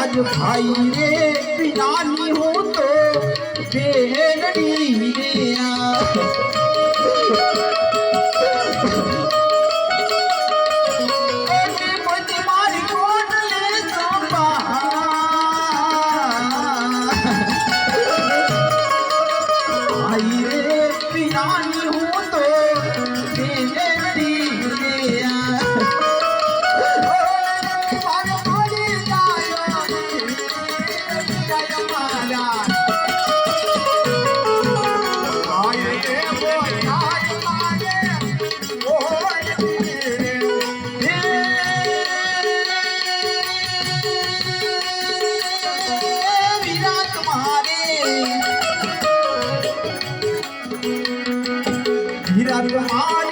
અજ ભાઈ રે જ્ઞાની હો તો બેરડી હિરિયા I need you. কার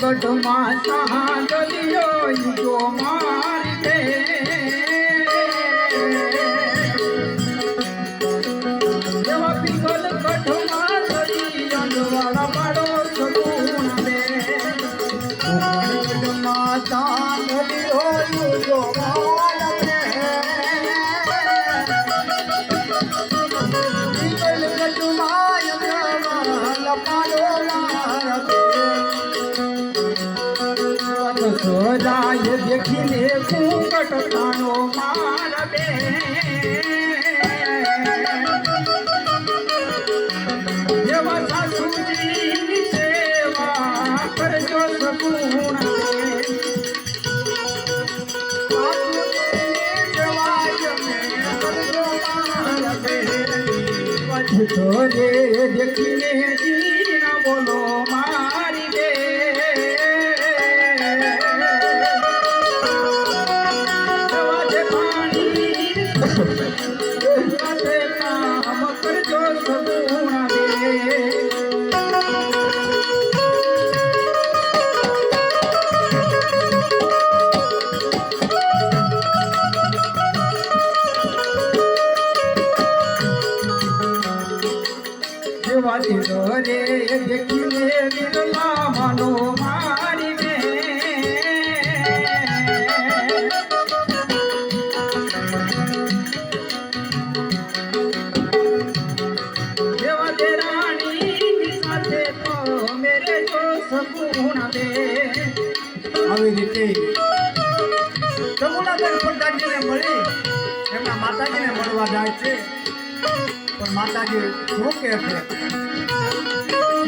દે સહા ગલિયો યુગો મારે દે રે દેખીને આવી રીતે જમુનાબેન પ્રધાનજીને મળી. એમના માતાજીને મળવા જાય છે. પણ માતાજી શું કહે છે.